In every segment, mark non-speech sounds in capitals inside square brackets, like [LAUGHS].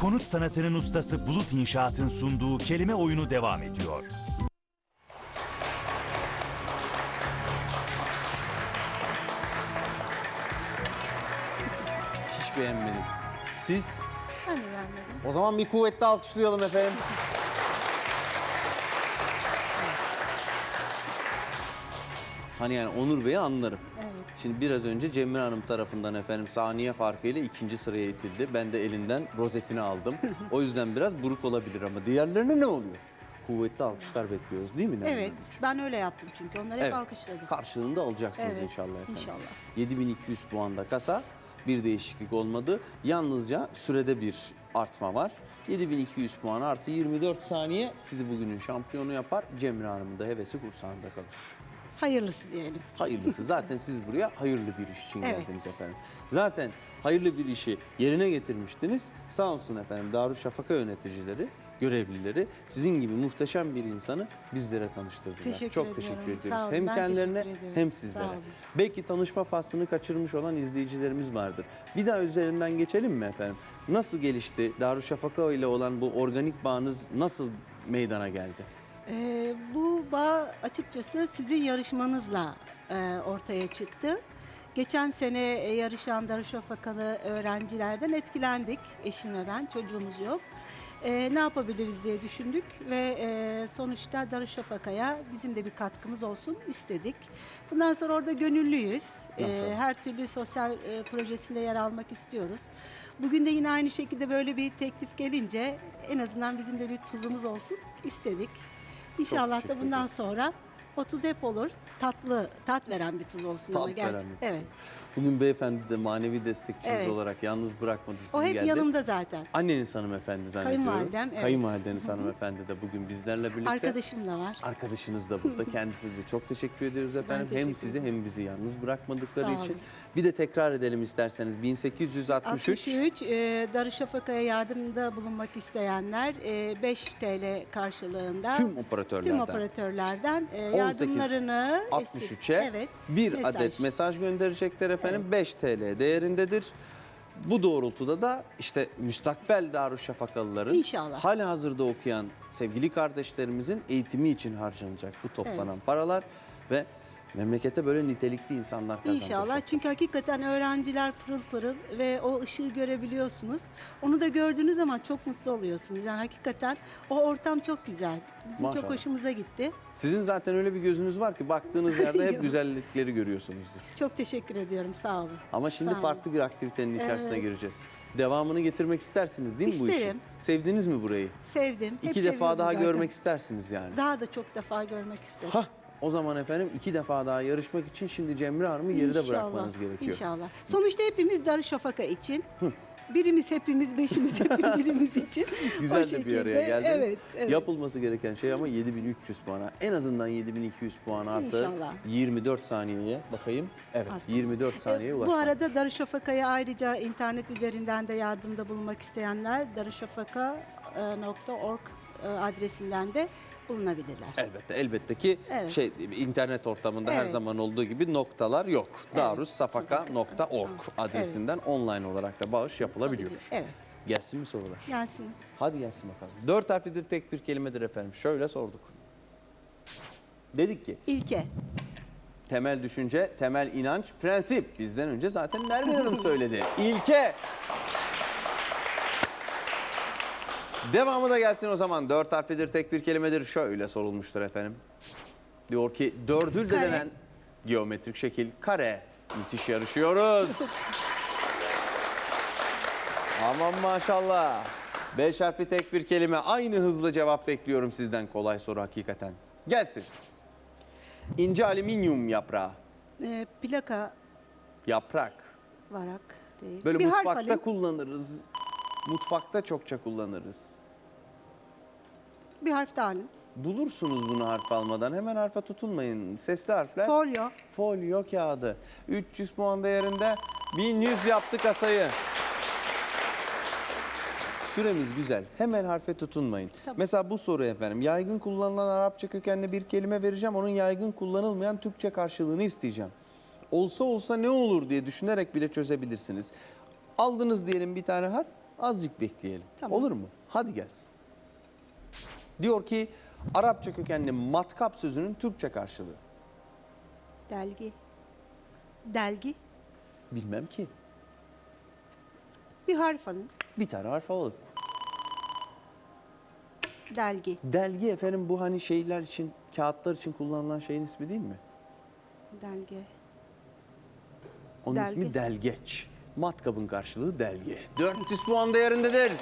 konut sanatının ustası Bulut İnşaat'ın sunduğu kelime oyunu devam ediyor. Hiç beğenmedim. Siz? Ben de beğenmedim. O zaman bir kuvvetle alkışlayalım efendim. Hani yani Onur Bey'i anlarım. Evet. Şimdi biraz önce Cemre Hanım tarafından efendim saniye farkıyla ikinci sıraya itildi. Ben de elinden rozetini aldım. [LAUGHS] o yüzden biraz buruk olabilir ama diğerlerine ne oluyor? Kuvvetli alkışlar bekliyoruz değil mi? Nermin Evet, Hanımcığım? ben öyle yaptım çünkü. Onları hep alkışladım. Karşılığında alacaksınız Evet, inşallah efendim. inşallah. 7200 puanda kasa bir değişiklik olmadı. Yalnızca sürede bir artma var. 7200 puan artı 24 saniye sizi bugünün şampiyonu yapar. Cemre Hanım'ın da hevesi kursağında kalır. Hayırlısı diyelim. Hayırlısı. Zaten siz buraya hayırlı bir iş için Evet. geldiniz efendim. Zaten hayırlı bir işi yerine getirmiştiniz. Sağ olsun efendim Darüşşafaka yöneticileri, görevlileri sizin gibi muhteşem bir insanı bizlere tanıştırdılar. Teşekkür Çok ediyorum. teşekkür ediyoruz. Sağ olun, Hem ben kendilerine teşekkür ediyorum. hem Sağ sizlere. olun. Belki tanışma faslını kaçırmış olan izleyicilerimiz vardır. Bir daha üzerinden geçelim mi efendim? Nasıl gelişti? Darüşşafaka ile olan bu organik bağınız nasıl meydana geldi? Ee, bu bağ açıkçası sizin yarışmanızla e, ortaya çıktı. Geçen sene e, yarışan Darüşşafakalı öğrencilerden etkilendik. Eşim ve ben, çocuğumuz yok. Ee, ne yapabiliriz diye düşündük ve e, sonuçta Darüşşafaka'ya bizim de bir katkımız olsun istedik. Bundan sonra orada gönüllüyüz. Nasıl? her türlü sosyal e, projesinde yer almak istiyoruz. Bugün de yine aynı şekilde böyle bir teklif gelince en azından bizim de bir tuzumuz olsun istedik. İnşallah da bundan sonra o tuz hep olur. Tatlı, tat veren bir tuz olsun ama Tat gerçi. veren bir- Evet. Bugün beyefendi de manevi destekçiniz Evet. olarak yalnız bırakmadı sizi O hep geldi. yanımda zaten. Anneniz hanımefendi zannediyorum. Kayınvalidem, evet. Kayınvalideniz hanımefendi de bugün bizlerle birlikte. Arkadaşım da var. Arkadaşınız da burada. Kendisine de çok teşekkür ediyoruz efendim. hem teşekkür sizi hem bizi yalnız bırakmadıkları Sağ için. olun. Bir de tekrar edelim isterseniz. 1863 63 e, Darüşşafaka'ya yardımda bulunmak isteyenler e, 5 TL karşılığında tüm operatörlerden. tüm operatörlerden e, 18, yardımlarını 63'e evet, bir mesaj. adet mesaj gönderecekler efendim. 5 TL değerindedir. Bu doğrultuda da işte müstakbel Darüşşafakalıların İnşallah. hali hazırda okuyan sevgili kardeşlerimizin eğitimi için harcanacak bu toplanan paralar ve memlekete böyle nitelikli insanlar kazandıracak. İnşallah çünkü hakikaten öğrenciler pırıl pırıl ve o ışığı görebiliyorsunuz. Onu da gördüğünüz zaman çok mutlu oluyorsunuz. Yani hakikaten o ortam çok güzel. Bizim Maşallah. çok hoşumuza gitti. Sizin zaten öyle bir gözünüz var ki baktığınız [LAUGHS] yerde hep güzellikleri görüyorsunuzdur. Çok teşekkür ediyorum. Sağ olun. Ama şimdi Sağ olun. farklı bir aktivitenin içerisine Evet. gireceğiz. Devamını getirmek istersiniz değil mi bu işi? İsterim. Sevdiniz mi burayı? Sevdim. Hep İki defa daha zaten. görmek istersiniz yani. Daha da çok defa görmek isterim. Hah o zaman efendim iki defa daha yarışmak için şimdi Cemre Hanım'ı geride İnşallah, bırakmanız gerekiyor. İnşallah. Sonuçta hepimiz Darüşşafaka için. Birimiz hepimiz, beşimiz [LAUGHS] hepimiz birimiz için. O Güzel de bir şekilde, araya geldiniz. Evet, evet. Yapılması gereken şey ama 7300 puana. En azından 7200 puan artı İnşallah. 24 saniyeye bakayım. Evet Artık. 24 saniyeye E, Bu ulaşmak. arada Darüşşafaka'ya ayrıca internet üzerinden de yardımda bulunmak isteyenler darüşşafaka.org e, adresinden de bulunabilirler. Elbette elbette ki Evet. şey internet ortamında her Evet. zaman olduğu gibi noktalar yok. darussafaka.org adresinden online olarak da bağış yapılabiliyor. Evet. Gelsin mi sorular? Gelsin. Hadi gelsin bakalım. Dört harflidir tek bir kelimedir efendim. Şöyle sorduk. Dedik ki İlke. temel düşünce, temel inanç, prensip. Bizden önce zaten Nermin Hanım söyledi. İlke. Devamı da gelsin o zaman. Dört harflidir tek bir kelimedir. Şöyle sorulmuştur efendim. Diyor ki dördül de Kare. denen geometrik şekil kare. Müthiş yarışıyoruz. [LAUGHS] Aman maşallah. Beş harfli tek bir kelime. Aynı hızlı cevap bekliyorum sizden. Kolay soru hakikaten. Gelsin. İnce alüminyum yaprağı. E, plaka Yaprak. varak değil. Böyle bir harf mutfakta alayım. kullanırız. Mutfakta çokça kullanırız. Bir harf daha alayım. Bulursunuz bunu harf almadan. Hemen harfa tutunmayın. Sesli harfler. Folyo. Folyo kağıdı. 300 puan değerinde 1100 yaptı kasayı. Süremiz güzel. Hemen harfe tutunmayın. Tamam. Mesela bu soru efendim. Yaygın kullanılan Arapça kökenli bir kelime vereceğim. Onun yaygın kullanılmayan Türkçe karşılığını isteyeceğim. Olsa olsa ne olur diye düşünerek bile çözebilirsiniz. Aldınız diyelim bir tane harf. Azıcık bekleyelim. Tamam. Olur mu? Hadi gelsin. Diyor ki Arapça kökenli matkap sözünün Türkçe karşılığı. Delgi. Delgi. Bilmem ki. Bir harf alın. Bir tane harf alalım. Delgi. Delgi efendim bu hani şeyler için, kağıtlar için kullanılan şeyin ismi değil mi? Delgi. Onun Delgi. ismi delgeç. Matkabın karşılığı delge. 400 puan değerindedir.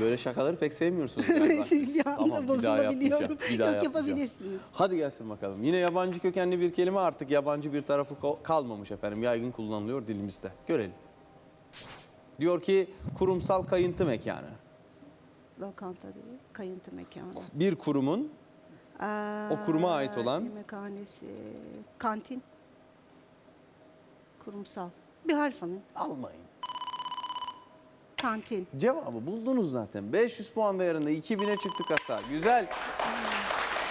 Böyle şakaları pek sevmiyorsunuz [LAUGHS] galiba siz. bir anda bozulabiliyorum. Bir daha Yok yapmayacağım. yapabilirsiniz. Hadi gelsin bakalım. Yine yabancı kökenli bir kelime artık yabancı bir tarafı ko- kalmamış efendim. Yaygın kullanılıyor dilimizde. Görelim. Diyor ki kurumsal kayıntı mekanı. Lokanta değil. Kayıntı mekanı. Bir kurumun Aa, O kuruma ait olan- Yemekhanesi. Kantin. Kurumsal. Bir harf alın. almayın. Kantin. Cevabı buldunuz zaten. 500 puan değerinde 2000'e çıktı kasa. Güzel.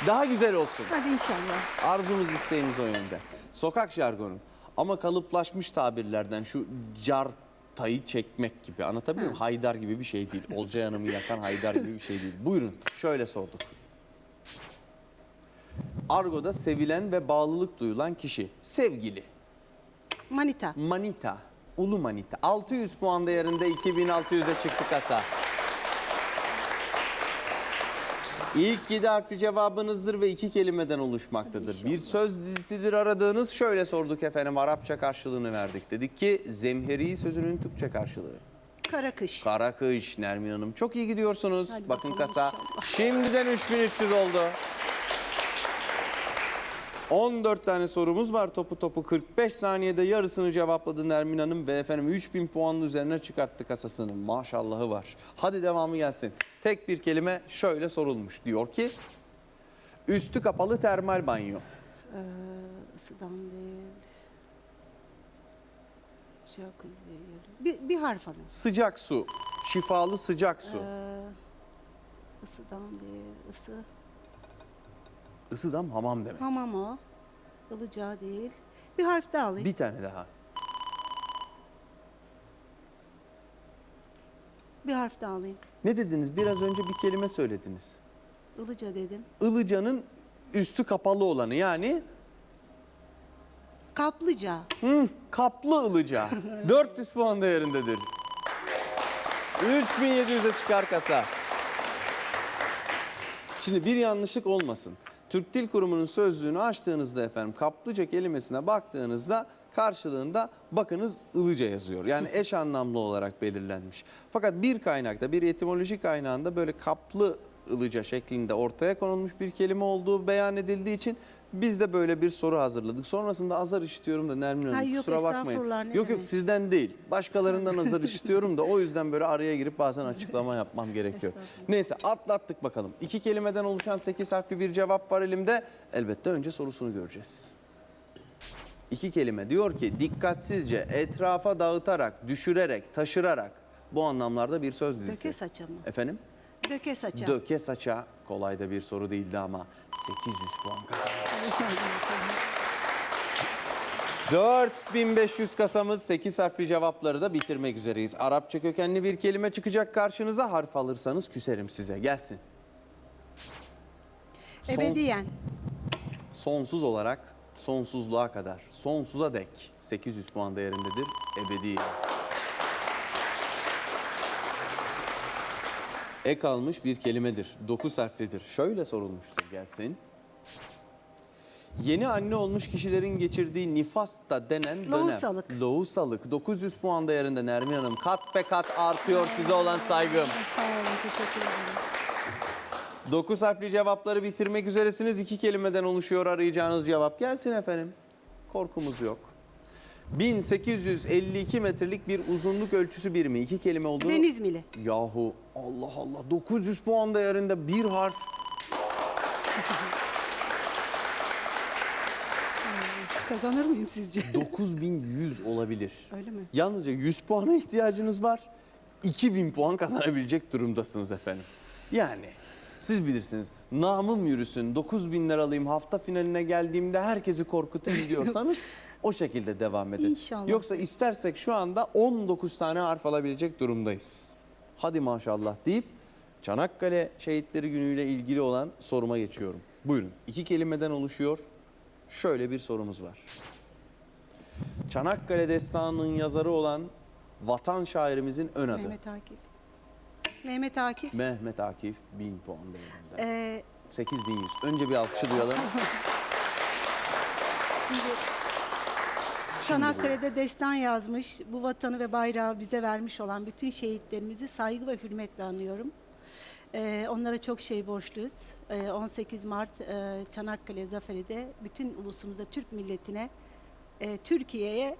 Daha güzel olsun. Hadi inşallah. Arzumuz isteğimiz o yönde. Sokak jargonu. Ama kalıplaşmış tabirlerden şu cartayı çekmek gibi anlatabiliyor muyum? Haydar gibi bir şey değil. Olcay Hanım'ı yakan Haydar gibi bir şey değil. Buyurun şöyle sorduk. Argo'da sevilen ve bağlılık duyulan kişi. Sevgili. Manita. Manita. Ulu Manita. 600 puan değerinde 2600'e çıktı kasa. İlk 7 harfli cevabınızdır ve iki kelimeden oluşmaktadır. Bir söz dizisidir aradığınız. Şöyle sorduk efendim Arapça karşılığını verdik. Dedik ki zemheri sözünün Türkçe karşılığı. Karakış. Karakış Nermin Hanım. Çok iyi gidiyorsunuz. Hadi Bakın kasa. inşallah. Şimdiden 3300 oldu. 14 tane sorumuz var topu topu 45 saniyede yarısını cevapladı Nermin Hanım ve efendim 3000 puanın üzerine çıkarttı kasasını. Maşallahı var. Hadi devamı gelsin. Tek bir kelime şöyle sorulmuş. Diyor ki üstü kapalı termal banyo. Ee, ısıdan değil. Jacuzzi değil. Bir, bir harf alın. Sıcak su. Şifalı sıcak su. Ee, ısıdan değil. Isı. Isıdam hamam demek. Hamam o. Ilıcağı değil. Bir harf daha alayım. Bir tane daha. Bir harf daha alayım. Ne dediniz? Biraz önce bir kelime söylediniz. Ilıca dedim. Ilıcanın üstü kapalı olanı yani Kaplıca. hı, kaplı ılıca. 400 [LAUGHS] puan değerindedir. 3700'e çıkar kasa. Şimdi bir yanlışlık olmasın. Türk Dil Kurumu'nun sözlüğünü açtığınızda efendim kaplıca kelimesine baktığınızda karşılığında bakınız ılıca yazıyor. Yani eş [LAUGHS] anlamlı olarak belirlenmiş. Fakat bir kaynakta bir etimoloji kaynağında böyle kaplı ılıca şeklinde ortaya konulmuş bir kelime olduğu beyan edildiği için biz de böyle bir soru hazırladık. Sonrasında azar işitiyorum da Nermin Hanım Ha, yok, kusura bakmayın. estağfurullah, ne Yok yok demek. sizden değil. Başkalarından azar işitiyorum da o yüzden böyle araya girip bazen açıklama yapmam gerekiyor. Neyse atlattık bakalım. İki kelimeden oluşan 8 harfli bir cevap var elimde. Elbette önce sorusunu göreceğiz. İki kelime diyor ki dikkatsizce etrafa dağıtarak, düşürerek, taşırarak bu anlamlarda bir söz dizisi. Döke saça mı? Efendim? Döke saça. Döke saça kolay da bir soru değildi ama 800 puan kazandı. 4500 kasamız 8 harfli cevapları da bitirmek üzereyiz. Arapça kökenli bir kelime çıkacak karşınıza harf alırsanız küserim size. Gelsin. Ebediyen. sonsuz olarak sonsuzluğa kadar, sonsuza dek 800 puan değerindedir ebedi. Ek almış bir kelimedir. 9 harflidir. Şöyle sorulmuştur gelsin. Yeni anne olmuş kişilerin geçirdiği nifasta denen dönem. Lohusalık. Lohusalık. 900 puan değerinde Nermin Hanım. Kat be kat artıyor size olan saygım. Sağ olun. Teşekkür ederim. 9 harfli cevapları bitirmek üzeresiniz. İki kelimeden oluşuyor arayacağınız cevap. Gelsin efendim. Korkumuz yok. 1852 metrelik bir uzunluk ölçüsü birimi. İki kelime olduğunu... Deniz mili. Yahu Allah Allah 900 puan değerinde bir harf. [LAUGHS] Kazanır mıyım sizce? [LAUGHS] 9100 olabilir. Öyle mi? Yalnızca 100 puana ihtiyacınız var. 2000 puan kazanabilecek durumdasınız efendim. Yani siz bilirsiniz. Namım yürüsün 9000 lira alayım hafta finaline geldiğimde herkesi korkutayım [LAUGHS] diyorsanız O şekilde devam edin. İnşallah. Yoksa istersek şu anda 19 tane harf alabilecek durumdayız. Hadi maşallah deyip Çanakkale Şehitleri Günü'yle ilgili olan soruma geçiyorum. Buyurun. İki kelimeden oluşuyor. Şöyle bir sorumuz var. Çanakkale Destanı'nın yazarı olan vatan şairimizin ön adı. Mehmet Akif. Mehmet Akif. Mehmet Akif 1000 puan değerinde. Ee, 8100. Önce bir alkışı duyalım. [LAUGHS] şimdi Çanakkale'de destan yazmış, bu vatanı ve bayrağı bize vermiş olan bütün şehitlerimizi saygı ve hürmetle anıyorum. Ee, onlara çok şey borçluyuz. Ee, 18 Mart e, Çanakkale Zaferi de bütün ulusumuza, Türk milletine, e, Türkiye'ye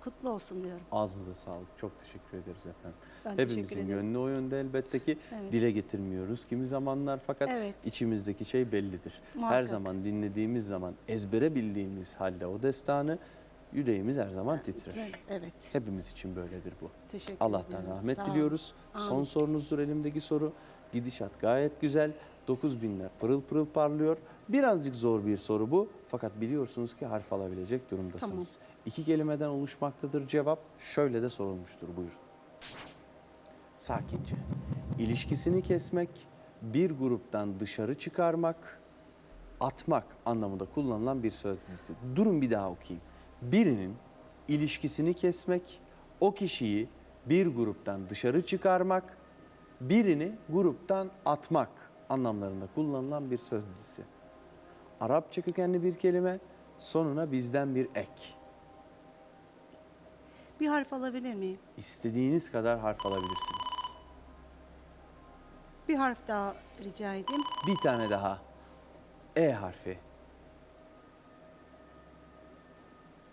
kutlu olsun diyorum. Ağzınıza sağlık. Çok teşekkür ederiz efendim. Ben Hepimizin gönlü o yönde elbette ki Evet. dile getirmiyoruz kimi zamanlar fakat Evet. içimizdeki şey bellidir. Her Muhakkak. zaman dinlediğimiz zaman ezbere bildiğimiz halde o destanı yüreğimiz her zaman titrer. Evet, Hepimiz için böyledir bu. teşekkür Allah'tan ediyorum. rahmet Sağ diliyoruz. Son Amin. sorunuzdur elimdeki soru. Gidişat gayet güzel. 9000'ler pırıl pırıl parlıyor. Birazcık zor bir soru bu. Fakat biliyorsunuz ki harf alabilecek durumdasınız. İki kelimeden oluşmaktadır cevap. Şöyle de sorulmuştur buyurun. Sakince. İlişkisini kesmek, bir gruptan dışarı çıkarmak, atmak anlamında kullanılan bir söz dizisi. Durun bir daha okuyayım. Birinin ilişkisini kesmek, o kişiyi bir gruptan dışarı çıkarmak, birini gruptan atmak anlamlarında kullanılan bir söz dizisi. Arapça kökenli bir kelime, sonuna bizden bir ek. Bir harf alabilir miyim? İstediğiniz kadar harf alabilirsiniz. Bir harf daha rica edeyim. Bir tane daha. E harfi. Derdest etmek.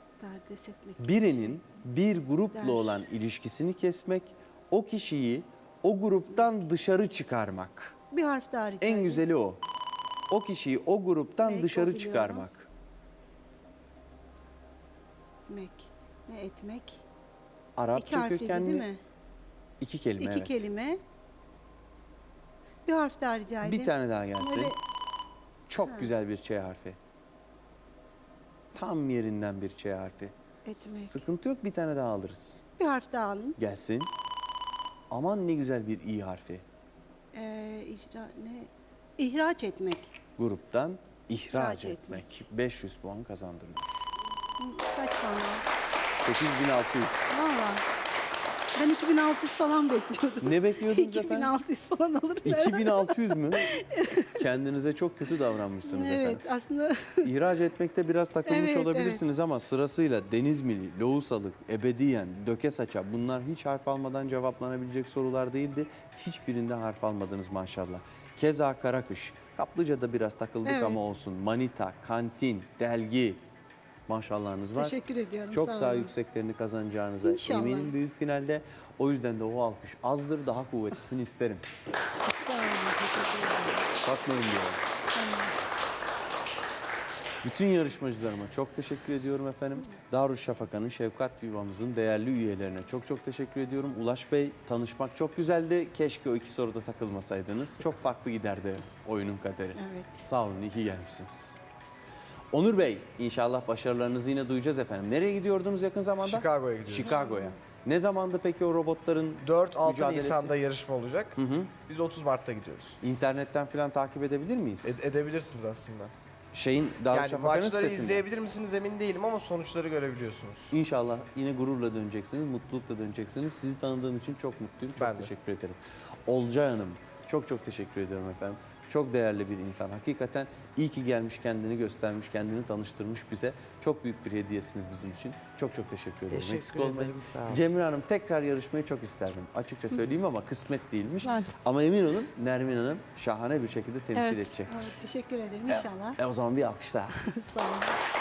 Birinin bir grupla olan ilişkisini kesmek, o kişiyi o gruptan dışarı çıkarmak. Bir harf daha rica En edeyim. güzeli o. O kişiyi o gruptan Belki o dışarı biliyorum. çıkarmak. Etmek. Ne etmek? İki Arapça harfliydi kökenli değil mi? iki kelime İki evet. kelime. Bir harf daha rica edeyim. Bir tane daha gelsin. Böyle Çok güzel bir Ç harfi. Tam yerinden bir Ç harfi. etmek. Sıkıntı yok bir tane daha alırız. Bir harf daha alayım. Gelsin. Aman ne güzel bir İ harfi. Ee, icra, ne? İhraç etmek. Gruptan ihraç İhraç etmek. 500 puan kazandırıyor. Kaç puan var? 8600. Valla. Ben 2600 falan bekliyordum. Ne bekliyordunuz [LAUGHS] efendim? 2600 falan alırım herhalde. 2600 mü? [LAUGHS] Kendinize çok kötü davranmışsınız Evet efendim. aslında [LAUGHS] İhraç etmekte biraz takılmış Evet, olabilirsiniz ama sırasıyla Denizmili, Loğusalık, Ebediyen, Döke Saça bunlar hiç harf almadan cevaplanabilecek sorular değildi. Hiçbirinde harf almadınız maşallah. Keza Karakış, Kaplıca'da biraz takıldık Evet. ama olsun. Manita, Kantin, Delgi maşallahınız var. teşekkür ediyorum. Çok daha yükseklerini kazanacağınıza İnşallah. eminim büyük finalde. O yüzden de o alkış azdır, daha kuvvetlisini isterim. Sağ olun. Teşekkür ederim. Bakmayın diyorum. Bütün yarışmacılarıma çok teşekkür ediyorum efendim. Darüşşafaka'nın Şefkat Yuvamızın değerli üyelerine çok çok teşekkür ediyorum. Ulaş Bey tanışmak çok güzeldi. Keşke o iki soruda takılmasaydınız. Çok farklı giderdi oyunun kaderi. Evet. Sağ olun, iyi gelmişsiniz. Onur Bey, inşallah başarılarınızı yine duyacağız efendim. Nereye gidiyordunuz yakın zamanda? Chicago'ya gidiyoruz. Chicago'ya. Ne zamandı peki o robotların 4-6 mücadelesi? Nisan'da yarışma olacak. Biz 30 Mart'ta gidiyoruz. İnternetten falan takip edebilir miyiz? Ed- edebilirsiniz aslında. Şeyin Yani Darüşşafaka'nın maçları sitesinde. izleyebilir misiniz emin değilim ama sonuçları görebiliyorsunuz. İnşallah yine gururla döneceksiniz, mutlulukla döneceksiniz. Sizi tanıdığım için çok mutluyum, çok Ben de. teşekkür ederim. Olcay Hanım, çok çok teşekkür ediyorum efendim. Çok değerli bir insan. Hakikaten iyi ki gelmiş, kendini göstermiş, kendini tanıştırmış bize. Çok büyük bir hediyesiniz bizim için. Çok çok teşekkür ederim. Teşekkür Eksik olmayın. ederim, olun. Cemre Hanım tekrar yarışmayı çok isterdim. Açıkça söyleyeyim ama kısmet değilmiş. Ben- Ama emin olun Nermin Hanım şahane bir şekilde temsil Evet. edecektir. Evet, teşekkür ederim inşallah. E, o zaman bir alkış daha. [LAUGHS] Sağ olun.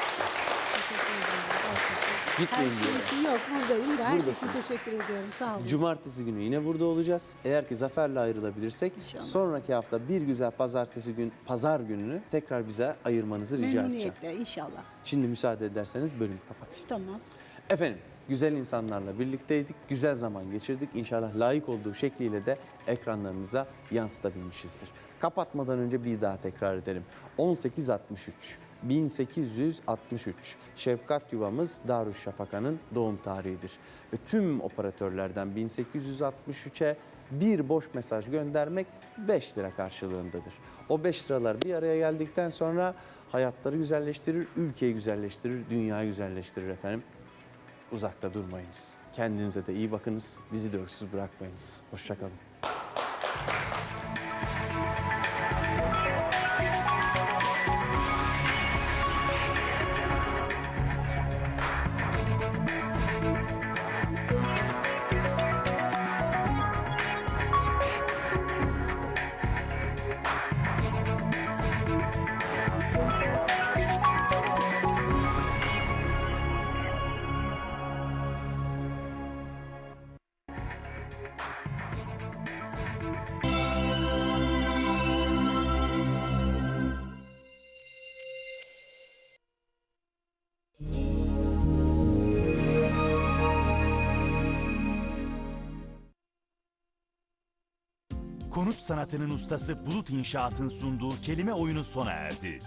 Gerçekten. Her Gitmeyin şey için yok buradayım da her şey için Buradasınız. teşekkür ediyorum. Sağ olun. Cumartesi günü yine burada olacağız. Eğer ki zaferle ayrılabilirsek İnşallah. sonraki hafta bir güzel pazartesi gün pazar gününü tekrar bize ayırmanızı rica edeceğim. Memnuniyetle inşallah. Şimdi müsaade ederseniz bölümü kapatayım. Tamam. Efendim güzel insanlarla birlikteydik. Güzel zaman geçirdik. İnşallah layık olduğu şekliyle de ekranlarınıza yansıtabilmişizdir. Kapatmadan önce bir daha tekrar edelim. 1863 1863. Şefkat yuvamız Darüşşafaka'nın doğum tarihidir. Ve tüm operatörlerden 1863'e bir boş mesaj göndermek 5 lira karşılığındadır. O 5 liralar bir araya geldikten sonra hayatları güzelleştirir, ülkeyi güzelleştirir, dünyayı güzelleştirir efendim. Uzakta durmayınız. Kendinize de iyi bakınız. Bizi de öksüz bırakmayınız. Hoşçakalın. Konut sanatının ustası Bulut İnşaat'ın sunduğu kelime oyunu sona erdi.